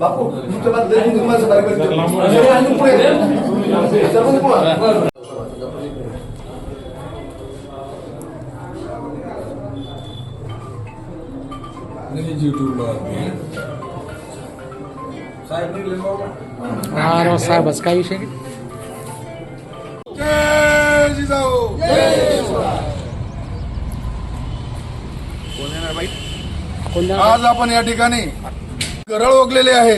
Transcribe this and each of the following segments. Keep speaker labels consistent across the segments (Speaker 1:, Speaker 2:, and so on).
Speaker 1: बापू तुमच्या बात दरी तुम्हाला बारीक करतो. आणि पुढे सर्वांनी पुढं.
Speaker 2: हा राव साहेबच काय विषय नाही.
Speaker 1: जय जिजाऊ
Speaker 2: कोणत्या
Speaker 1: आज आपण या ठिकाणी गरळ ओकलेले आहे.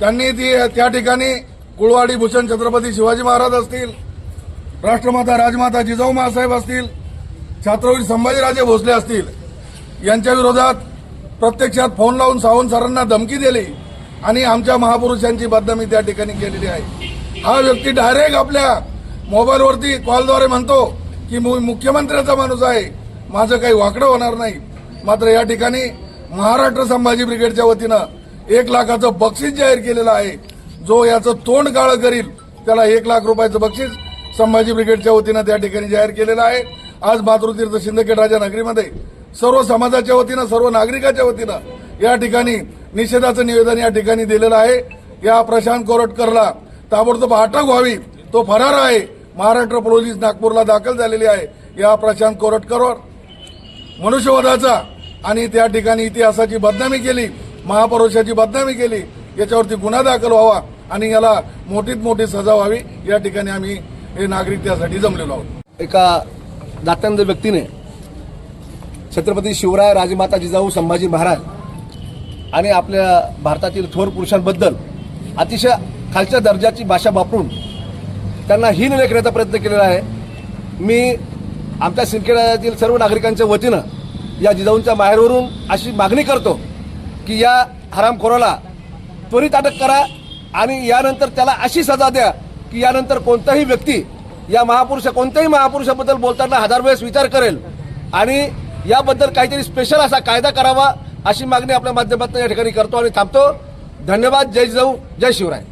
Speaker 1: त्यांनी ती त्या ठिकाणी कुळवाडी भूषण छत्रपती शिवाजी महाराज असतील राष्ट्रमाता राजमाता जिजाऊ महासाहेब असतील छात्रवीर संभाजीराजे भोसले असतील यांच्या विरोधात प्रत्यक्षात फोन लावून सावंत सरांना धमकी दिली आणि आमच्या महापुरुषांची बदनामी त्या ठिकाणी केलेली आहे. हा व्यक्ती डायरेक्ट आपल्या मोबाईलवरती कॉलद्वारे म्हणतो की मु- मुख्यमंत्र्याचा माणूस आहे माझं काही वाकडं होणार नाही. मात्र या ठिकाणी महाराष्ट्र संभाजी ब्रिगेडच्या वतीनं एक लाखाचं बक्षीस जाहीर केलेलं आहे. जो याचं तोंड काळं करील त्याला एक लाख रुपयाचं बक्षीस संभाजी ब्रिगेडच्या वतीनं त्या ठिकाणी जाहीर केलेलं आहे. आज मातृतीर्थ सिंदखेड राजा नगरीमध्ये सर्व समाजाच्या वतीनं सर्व नागरिकाच्या वतीनं या ठिकाणी निषेधाचं निवेदन या ठिकाणी दिलेलं आहे. या प्रशांत कोरटकरला ताबडतोब अटक व्हावी तो फरार आहे. महाराष्ट्र पोलीस नागपूरला दाखल झालेली आहे या प्रशांत कोरटकरवर. मनुष्यवधाचा आणि त्या ठिकाणी इतिहासाची बदनामी केली महापुरुषाची बदनामी केली याच्यावरती गुन्हा दाखल व्हावा आणि याला मोठीत मोठी सजा व्हावी या ठिकाणी आम्ही हे नागरिक त्यासाठी जमलेलो आहोत.
Speaker 3: एका दातंद व्यक्तीने छत्रपती शिवराय राजमाता जिजाऊ संभाजी महाराज आणि आपल्या भारतातील थोर पुरुषांबद्दल अतिशय खालच्या दर्जाची भाषा वापरून त्यांना हीन लेखण्याचा प्रयत्न केलेला आहे. मी आमच्या सिंदखेड्यातील सर्व नागरिकांच्या वतीनं या जिजाऊंच्या माहेरवरून अशी मागणी करतो की या हरामखोराला त्वरित अटक करा आणि यानंतर त्याला अशी सजा द्या की यानंतर कोणताही व्यक्ती या महापुरुष कोणत्याही महापुरुषाबद्दल बोलताना हजार वेळेस विचार करेल आणि याबद्दल काहीतरी स्पेशल असा कायदा करावा अशी मागणी आपल्या माध्यमातून या ठिकाणी करतो आणि थांबतो. धन्यवाद. जय जिजाऊ. जय शिवराय.